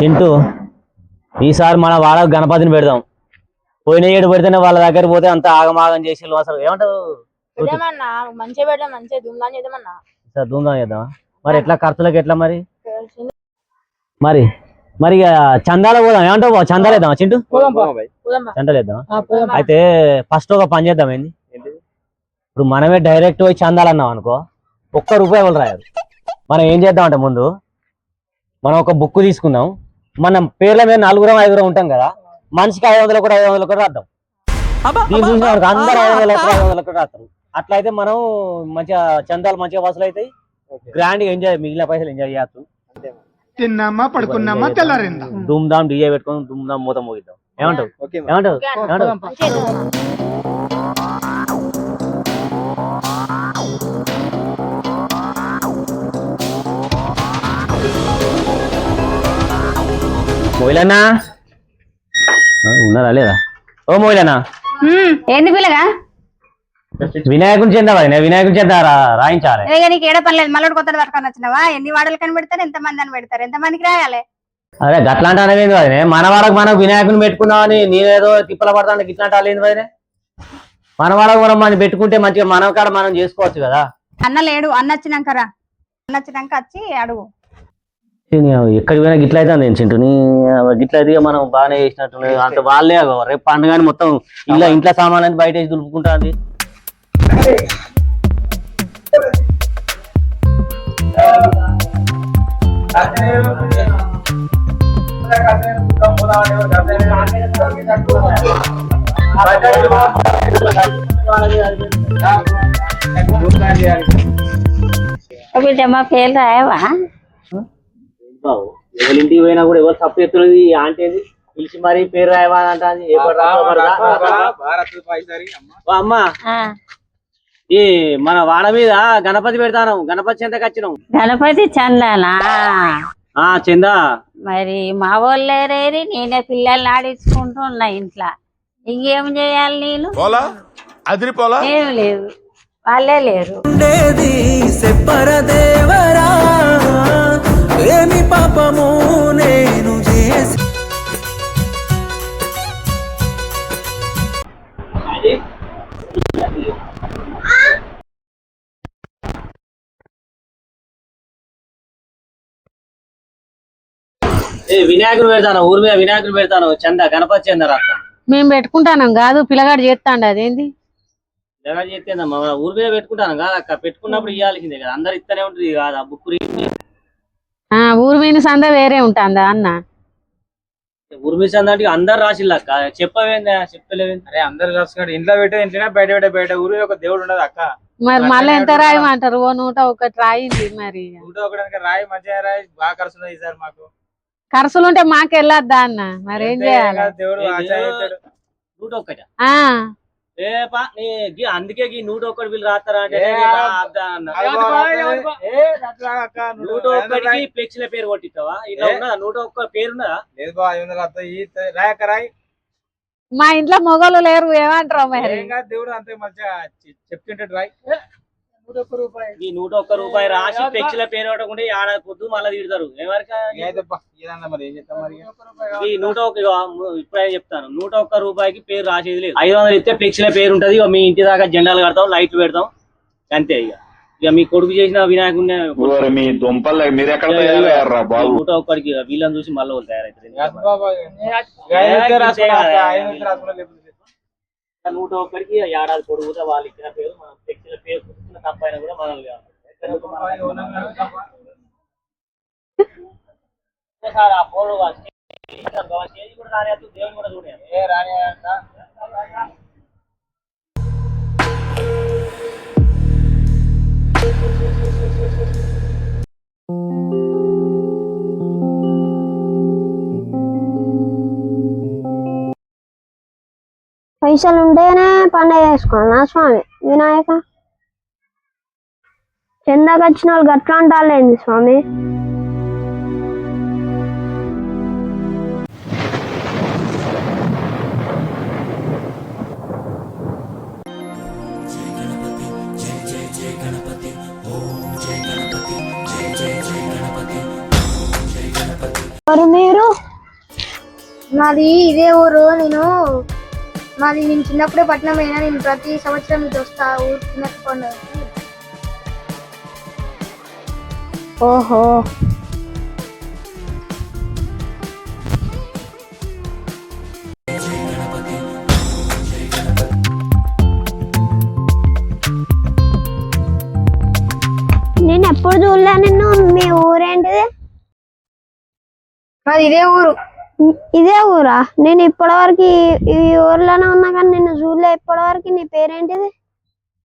చింటూ ఈసారి మన వాళ్ళ గణపతిని పెడదాం. పోయిన ఏడు పెడితేనే వాళ్ళ దగ్గర పోతే అంత ఆగమాగం చేసి అసలు. ఏమంటావు? పెడదామన్నా మంచిగా పెడదాం మంచిగా దుమ్దాం చేద్దామన్నా. సార్ ధూమ్ధాం చేద్దాం మరి ఎట్లా ఖర్చులకు ఎట్లా మరి? మరి మరి ఇక చందాల పోదాం. ఏమంటావు? చందాలు వేద్దాం చింటూ. చందాలు వేద్దాం ఆ, పోదాం బా. అయితే ఫస్ట్ ఒక పని చేద్దాం ఏంది? ఇప్పుడు మనమే డైరెక్ట్ పోయి చందాలు అన్నాం అనుకో ఒక్క రూపాయి వాళ్ళు రాయారు. మనం ఏం చేద్దాం అంటే ముందు మనం ఒక బుక్ తీసుకుందాం. మనం పేర్ల మీద నలుగురం ఐదుగురం ఉంటాం కదా. మనిషికి ఐదు వందలు కూడా ఐదు వందలు కూడా రాద్దాం. దీన్ని చూసిన అందరూ ఐదు వందలు ఒకటి ఐదు వందలు కూడా రాస్తారు. అట్లా అయితే మనం మంచిగా చందాలు మంచిగా వసూలు అవుతాయి. గ్రాండ్గా ఎంజాయ్ మిగిలిన పైసలు ఎంజాయ్ చేయొచ్చు తిన్నామా పడుకున్నామా తెల్లారిందా? ధూమ్ ధామ్ డిజే పెట్టుకొని ధూమ్ ధామ్ మూత మోగిద్దాం. ఏమంటావు. ఏమంటావు? ఆ, ఉన్నారా లేదా? ఓ మోయిలన్నా ఉమ్, ఏంది పిల్లగా? వినాయకుని చెందా వినాయకుని చెందా రాయించాలి. నీకు ఏడ పని లేదు. మళ్ళీ కొత్తది పట్టుకొని వచ్చినావా? ఎన్ని వాడలు కని పెడతారు ఎంత మంది అని పెడతారు? ఎంత మందికి రాయాలి? అదే గట్లాంటి అనేది వదినే మన వాళ్ళకి మనం వినాయకుని పెట్టుకుందామని నేనేదో తిప్పల పడతాను ఇట్లాంటి వాళ్ళేంది వదినే మన వాళ్ళకి మనం మనం పెట్టుకుంటే మంచిగా మన కాడ మనం చేసుకోవచ్చు కదా. అన్న లేడు. అన్న వచ్చినాక రా. అన్న వచ్చినాక వచ్చి అడుగు. ఎక్కడికి పోయినా గిట్ల అయితే నేను చింటూ నీ గిట్ల అయితే మనం బాగానే చేసినట్టు అంత వాళ్ళే అగో. రేపు పండుగ అని మొత్తం ఇలా ఇంట్లో సామాన్ అని బయట వేసి దులుపుకుంటుంది బిడ్డ మా పేరు రాయవా? బావు ఎవరి ఇంటికి పోయినా కూడా ఎవరు తప్పు ఎత్తున్నది ఆంటీ ఏది? పిలిచి మరీ పేరు రాయవా అని అంటాంది. ఏ పేరు రాస్తావో? మరి రా, రా, రా. ఓ అమ్మా. ఈ మన వాడ మీద గణపతి పెడతాను. గణపతి చెంతకు వచ్చినాం. గణపతి చందానా? ఆ చందా. మరి మా వాళ్ళు లేరేరి నేనే పిల్లల్ని ఆడించుకుంటున్నా ఇంట్లో. ఇంకేం చేయాలి నేను? ఏం లేదు. వాళ్ళే లేరు. ఉండేది సెప్పరదేవరా ఏమి పాపము నేను చేసి ఏ వినాయకుడు పెడతాను ఊరి మీద వినాయకుడు పెడతాను చంద గణపతి చంద మేము పెట్టుకుంటానం కాదు పిల్లగాడు చేస్తాండు అదేంది? చేస్తేందమ్మా మన ఊరి మీద పెట్టుకుంటాను కాదు అక్క పెట్టుకున్నప్పుడు ఇవ్వాల్సిందే కదా అందరు ఇస్తూనే ఉంటుంది కాదు ఆ బుక్ ఆ ఊరు మీద సంద వేరే ఉంటుందా అన్న? చంద అంటే అందరు రాసిల్లు అక్క. చెప్పవేందా చెప్పలేవేంది? అరే అందరు రాసుకుంటారు ఇంట్లో పెట్టే ఇంట్లోనే బయట పెట్టే బయట ఊరి ఒక దేవుడు ఉండదు అక్క. మరి మళ్ళీ ఎంత రాయమంటారు ఓ నూట ఒకటి రాయింది మరి నూట ఒకటి రాయి మంచిగా రాయి బాగా ఖర్చు ఈసారి మాకు. ఖర్చులు ఉంటే మాకు వెళ్ళొద్దా అన్న? మరి ఏం చేయాలి? దేవుడు. నూట గీ అందుకే గీ నూట ఒక్కటి వీళ్ళు రాస్తారా అంటే నూట. ఫ్లెక్సీల పేరు కొట్టిస్తావా ఇలా ఏ? ఉన్నదా నూట ఒక్క పేరు ఉన్నదా లేదు బా రాయి మా ఇంట్లో మొగలు లేరు ఏమంటారు మరి? దేవుడు అంతే మంచిగా చెప్తుంటాడు రాయి. ఈ నూట ఒక్క రూపాయి రాసి ఫ్లెక్సీల పేరు ఏడాది పొద్దు మళ్ళీ తిడతారు. ఈ నూట ఒక్క ఇప్పుడే చెప్తాను. నూట ఒక్క రూపాయికి పేరు రాసేది లేదు. ఐదు వందలు ఇస్తే ఫ్లెక్సీల పేరు ఉంటది. మీ ఇంటి దాకా జెండాలు కడతాం లైట్లు పెడతాం. అంతే ఇక మీ కొడుకు చేసిన వినాయకుడిని ఓరి మీ దుంపలు మీరు ఎక్కడ తయారయ్యారా బాబు నూట ఒక్కడికి ఇక వీళ్ళని చూసి మళ్ళీ వాళ్ళు తయారవుతారు కాదు బాబా, ఐదు వందలు రాసుకున్నా అక్క, ఐదు వందలు రాసుకున్నా లేకపోతే నూట ఒక్కడికి ఏడాది పొడుగుతా వాళ్ళు ఇచ్చిన పేరు మన ఫ్లెక్సీల పేరు పుట్టిన తప్పైనా కూడా మనల్ని కాదు. సార్ ఆ ఫోన్ స్టేజ్ కూడా రాలేదు దేవుని కూడా చూడాలి ఏ రాని పైసలు ఉంటేనే పండుగ నా స్వామి? వినాయక? చందాకి వచ్చిన వాళ్ళు గట్లా అంటాలేంది స్వామి మీరు? మాది ఇదే ఊరు నేను మాది నేను చిన్నప్పుడే పట్నం అయినా నేను ప్రతి సంవత్సరం ఇటు వస్తా ఊరు చిన్నప్పటి ఓహో. నేను ఎప్పుడు చూడలే నిన్ను మీ ఊరేంటిది? మాది ఇదే ఊరు. ఇదే ఊరా? నేను ఇప్పటివరకు ఈ- ఈ ఊర్లోనే ఉన్నా కానీ నిన్ను చూడలే. ఇప్పటివరకు నీ పేరేంటిది?